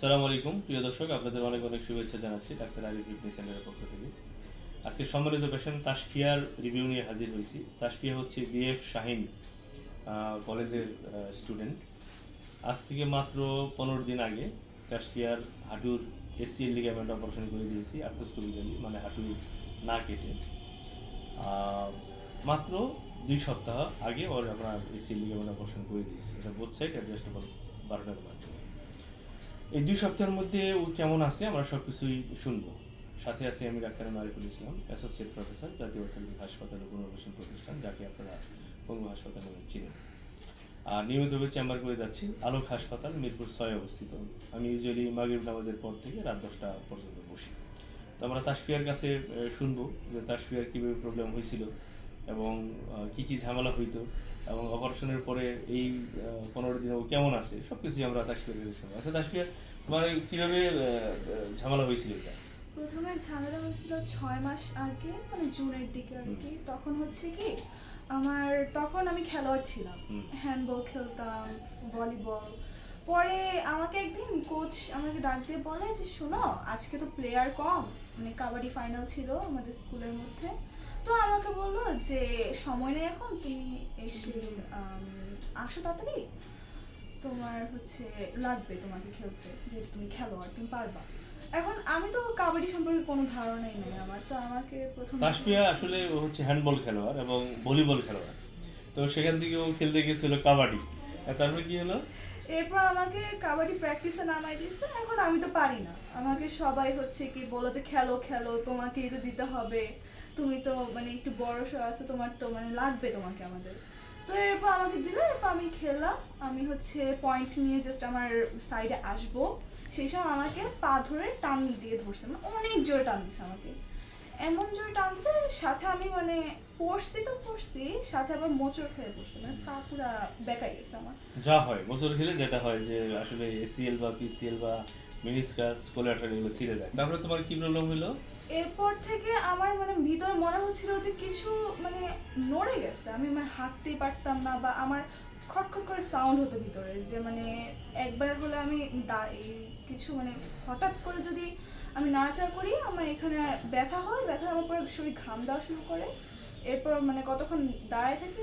সালাম আলাইকুম, প্রিয় দর্শক, আপনাদের অনেক অনেক শুভেচ্ছা জানাচ্ছি ডাক্তার আরিফ ফিটনেস সেন্টারের পক্ষ থেকে। আজকে সম্মানিত পেশেন্ট তাসফিয়ার রিভিউ নিয়ে হাজির হয়েছি। তাসফিয়া হচ্ছে বিএফ শাহিন কলেজের স্টুডেন্ট। আজ থেকে মাত্র পনেরো দিন আগে তাসফিয়ার হাঁটুর এসিএল লিগামেন্ট অপারেশন করে দিয়েছি আর্থোস্কোপিক্যালি মানে হাঁটু না কেটে। মাত্র দুই সপ্তাহ আগে ওর আমরা এসিএল লিগামেন্ট অপারেশন করে দিয়েছি। এটা বোথ সাইড অ্যাডজাস্টেবল বারোটার মাধ্যমে। এই দুই সপ্তাহের মধ্যে ও কেমন আছে? আমরা সব কিছুই শুনব। সাথে আছি আমি doctor Marikul Islam, associate professor, জাতীয় অর্থনৈতিক হাসপাতাল ও পুনর্বাসন প্রতিষ্ঠান, যাকে আপনারা পঙ্গু হাসপাতাল নামে চিনেন। আর নিয়মিতভাবে চেম্বার করে যাচ্ছি, আলোক হাসপাতাল, মিরপুর ছয় অবস্থিত। আমি ইউজুয়ালি মাগরিব নামাজের পর থেকে রাত দশটা পর্যন্ত বসি। তো আমরা তাসফিয়ার কাছে শুনব যে তাসফিয়ার কীভাবে প্রবলেম হয়েছিল। এবং কি কি ঝামেলা হইতো এবং অপারেশনের পরে এই পনেরো দিনে ও কেমন আছে সব কিছুই আমরা তাসফিয়ার কাছে শুনব আচ্ছা তাসফিয়ার তোমার কীভাবে ঝামেলা হয়েছিল এটা? প্রথমে ঝামেলা হয়েছিল ছয় মাস আগে মানে জুনের দিকে আর কি। তখন হচ্ছে কি আমার তখন আমি খেলোয়াড় ছিলাম। হ্যান্ডবল খেলতাম ভলিবল পরে আমাকে একদিন কোচ আমাকে ডাক দিয়ে বলে যে, শোনো, আজকে তো প্লেয়ার কম। মানে কাবাডি ফাইনাল ছিল আমাদের স্কুলের মধ্যে। তো আমাকে বলল যে, সময় নেই এখন, তুমি এসে আসো তাড়াতাড়ি। তোমার হচ্ছে লাগবে তোমাকে খেলতে যে তুমি খেলোয়াড় তুমি পারবা। এখন আমি তো কাবাডি সম্পর্কে কোনো ধারণাই নেই আমার। তো আমাকে প্রথম তাসফিয়া আসলে হচ্ছে হ্যান্ডবল খেলোয়াড় এবং ভলিবল খেলোয়াড়। তো সেখান থেকে ও খেলতে গেছিল কাবাডি। আর তারপরে কি হলো? এরপর আমাকে কাবাডি প্র্যাকটিসে নামাই দিয়েছে, এখন আমি তো পারি না। আমাকে সবাই হচ্ছে কি বলো যে, খেলো খেলো তোমাকে এটা দিতে হবে। তুমি তো মানে একটু বড় সড় আছে তোমার তো মানে লাগবে তোমাকে আমাদের। তো এরপর আমাকে দিলে, এরপর আমি খেললাম। আমি হচ্ছে পয়েন্ট নিয়ে জাস্ট আমার সাইডে আসব। সেই সময় আমাকে পা ধরে টান দিয়ে ধরছে মানে অনেক জোরে টান দিছে আমাকে। এমন জোরে টানছে, সাথে আমি মানে পড়ছি তো পড়ছি সাথে আবার মোচড় খেয়ে পড়ছি মানে পা পুরা বেকাই গেছে আমার। যা হয় মোচর খেলে যেটা হয় যে আসলে এসিএল বা পিসিএল বা মিনিসকাস কোলাটার এগুলো ছিঁড়ে যায়। তারপরে তোমার কি প্রবলেম হলো? এরপর থেকে আমার মানে ভিতরে মনে হচ্ছিল যে কিছু মানে নড়ে গেছে আমি মানে হাঁটতেই পারতাম না বা আমার খটখট করে সাউন্ড হতো ভিতরে যে মানে একবার হলে আমি কিছু মানে হঠাৎ করে যদি আমি নাড়াচাড়া করি আমার এখানে ব্যথা হয় ব্যথা আমার পরে শরীর ঘাম দেওয়া শুরু করে। এরপর মানে কতক্ষণ দাঁড়ায় থাকি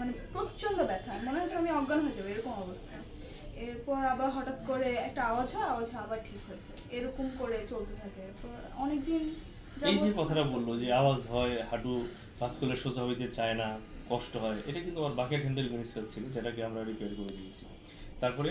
মানে প্রচণ্ড ব্যথা মনে হচ্ছে আমি অজ্ঞান হয়ে যাব এরকম অবস্থা। এরপর আবার হঠাৎ করে একটা আওয়াজ হয় আওয়াজ আবার ঠিক হচ্ছে এরকম করে চলতে থাকে। এরপর অনেকদিন এই যে কথাটা বলল যে আওয়াজ হয় হাঁটু পাঁচকলে সোজা হইতে চায় না কষ্ট হয়। এটা কিন্তু আমার বাকেট হ্যান্ডেল মিনিসকাস ছিল যেটাকে আমরা রিপেয়ার করে দিয়েছি। তারপরে?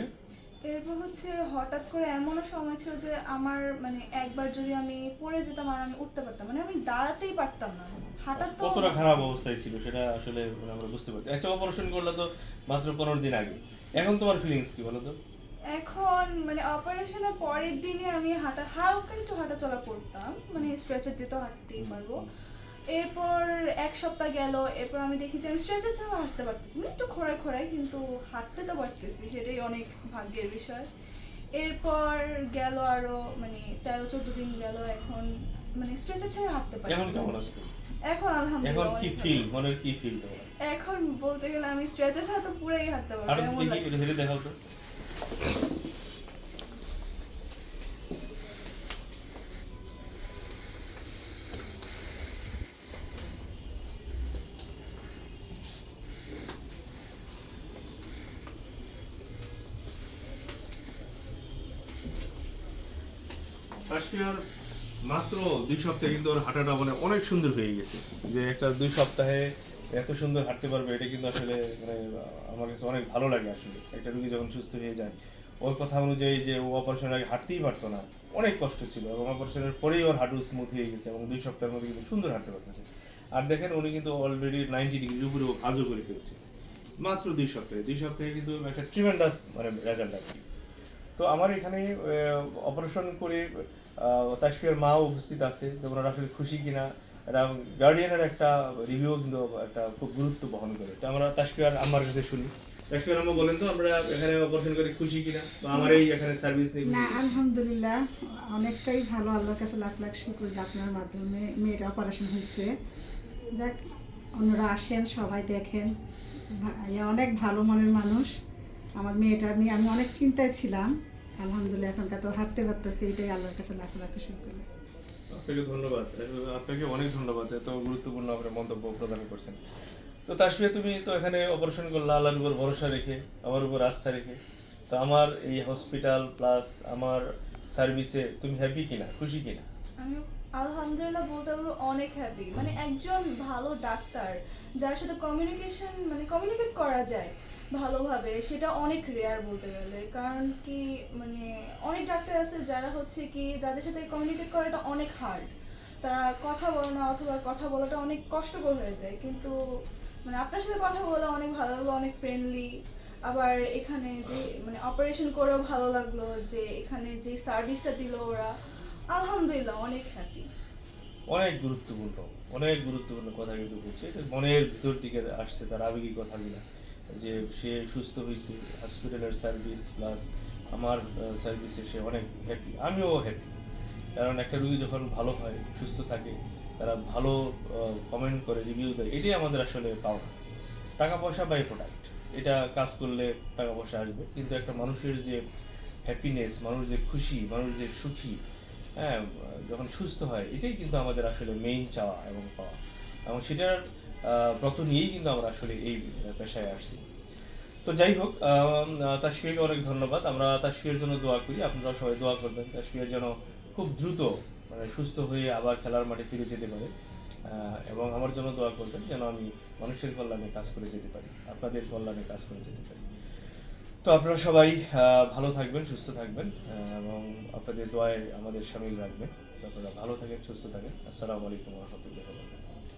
এরপর হচ্ছে হঠাৎ করে এমনও সময় ছিল যে আমার মানে একবার যদি আমি পড়ে যেতাম আর আমি উঠতে পারতাম মানে আমি দাঁড়াতেই পারতাম না। হাঁটার তো কতটা খারাপ অবস্থায় ছিল সেটা আসলে মানে আমরা বুঝতে পারছি। একটা অপারেশন করলে তো মাত্র পনেরো দিন আগে। এখন তোমার ফিলিংস কি বলো তো? এখন মানে অপারেশনের পরের দিনে আমি হাঁটা হালকা একটু হাঁটা চলা করতাম মানে স্ট্রেচার দিয়ে তো হাঁটতেই পারব। এরপর এক সপ্তাহ গেল এরপর আমি দেখি যে আমি স্ট্রেচার ছাড়াও হাঁটতে পারতেছি না একটু খোড়ায় খোড়ায় কিন্তু হাঁটতে তো পারতেছি সেটাই অনেক ভাগ্যের বিষয়। এরপর গেল আরও মানে তেরো চোদ্দ দিন গেল এখন মানে স্ট্রেচার ছাড়া হাঁটতে পারি। এখন কেমন আছো? এখন এখন আলহামদুলিল্লাহ কি অনেক ফিল মনের কি ফিল তোমার? এখন বলতে গেলে আমি স্ট্রেচার ছাড়া তো পুরাই হাঁটতে পারব আরও। হেঁটে দেখাও তো। ফার্স্ট মাত্র দুই সপ্তাহে কিন্তু ওর হাঁটাটা মানে অনেক সুন্দর হয়ে গেছে। যে একটা দুই সপ্তাহে এত সুন্দর হাঁটতে পারবে, এটা কিন্তু আসলে মানে আমার কাছে অনেক ভালো লাগে আসলে। একটা রুগী যখন সুস্থ হয়ে যায়, ওর কথা অনুযায়ী যে ও অপারেশনের আগে হাঁটতেই পারতো না, অনেক কষ্ট ছিল এবং অপারেশনের পরেই ওর হাঁটু স্মুথ হয়ে গেছে এবং দুই সপ্তাহের মধ্যে কিন্তু সুন্দর হাঁটতে পারতেছে। আর দেখেন উনি কিন্তু অলরেডি নাইনটি ডিগ্রির উপরে ও কাজও করে ফেলছে। মাত্র দুই সপ্তাহে দুই সপ্তাহে কিন্তু একটা ট্রিমেন্ডাস মানে রেজাল্ট আর কি। তো আমার এখানে অপারেশন করে তাসফিয়ার মা উপস্থিত আছে যে ওনারা আসলে খুশি কিনা এটা গার্ডিয়ানের একটা রিভিউ কিন্তু একটা খুব গুরুত্ব বহন করে। তো আমরা তাসফিয়ার আমার কাছে শুনি। তাসফিয়ার আম্মা বলেন তো, আমরা এখানে অপারেশন করে খুশি কিনা? বা আমার এই এখানে সার্ভিস নিয়ে না, আলহামদুলিল্লাহ, অনেকটাই ভালো, আল্লাহর কাছে লাখ লাখ শুক্র যে আপনার মাধ্যমে মেয়েটা অপারেশন হয়েছে। যাক, অন্যরা আসেন, সবাই দেখেন অনেক ভালো মনের মানুষ। আমার মেয়েটা নিয়ে আমি অনেক চিন্তায় ছিলাম। আলহামদুলিল্লাহ এখনকার তো হাঁটতে পারতেছি এটাই আল্লাহর কাছে লাখ লাখ শুক্র আপনাকে ধন্যবাদ। আপনাকে অনেক ধন্যবাদ এত গুরুত্বপূর্ণ আপনার মন্তব্য প্রদান করছেন। তো তাসফিয়া তুমি তো এখানে অপারেশন করলে আল্লাহর উপর ভরসা রেখে আমার উপর আস্থা রেখে। তো আমার এই হসপিটাল প্লাস আমার সার্ভিসে তুমি হ্যাপি কিনা খুশি কিনা? আমি আলহামদুলিল্লাহ বলতে পারব অনেক হ্যাপি মানে একজন ভালো ডাক্তার যার সাথে কমিউনিকেশন মানে কমিউনিকেট করা যায় ভালোভাবে, সেটা অনেক রেয়ার বলতে গেলে। কারণ কি মানে অনেক ডাক্তার আছে যারা হচ্ছে কি, যাদের সাথে কমিউনিকেট করাটা অনেক হার্ড তারা কথা বলে না অথবা কথা বলাটা অনেক কষ্টকর হয়ে যায়। কিন্তু মানে আপনার সাথে কথা বলে অনেক ভালো লাগল, অনেক ফ্রেন্ডলি আবার এখানে যে মানে অপারেশন করেও ভালো লাগল যে, এখানে যে সার্ভিসটা দিল ওরা, আলহামদুলিল্লাহ অনেক হ্যাপি অনেক গুরুত্বপূর্ণ অনেক গুরুত্বপূর্ণ কথা কিন্তু বলছে। এটা মনের ভিতর দিকে আসছে তার আবেগিক কথাগুলো। যে সে সুস্থ হয়েছে হসপিটালের সার্ভিস প্লাস আমার সার্ভিসে সে অনেক হ্যাপি আমিও হ্যাপি কারণ একটা রুগী যখন ভালো হয়, সুস্থ থাকে, তারা ভালো কমেন্ট করে রিভিউ দেয়, এটাই আমাদের আসলে পাওয়া টাকা পয়সা বাই প্রোডাক্ট এটা কাজ করলে টাকা পয়সা আসবে। কিন্তু একটা মানুষের যে হ্যাপিনেস মানুষ যে খুশি, মানুষ যে সুখী হ্যাঁ যখন সুস্থ হয়, এটাই কিন্তু আমাদের আসলে মেইন চাওয়া এবং পাওয়া। এবং সেটার ব্রত নিয়েই কিন্তু আমরা আসলে এই পেশায় আসছি। তো যাই হোক তাসফিয়াকে অনেক ধন্যবাদ। আমরা তাসফিয়ার জন্য দোয়া করি। আপনারা সবাই দোয়া করবেন। তাসফিয়ার যেন খুব দ্রুত মানে সুস্থ হয়ে আবার খেলার মাঠে ফিরে যেতে পারে। এবং আমার জন্য দোয়া করবেন যেন আমি মানুষের কল্যাণে কাজ করে যেতে পারি। আপনাদের কল্যাণে কাজ করে যেতে পারি। তো আপনারা সবাই ভালো থাকবেন, সুস্থ থাকবেন এবং আপনাদের দোয়ায় আমাদের সামিল রাখবেন। তো আপনারা ভালো থাকেন, সুস্থ থাকেন। আসসালামু আলাইকুম রহমতুল্লাহ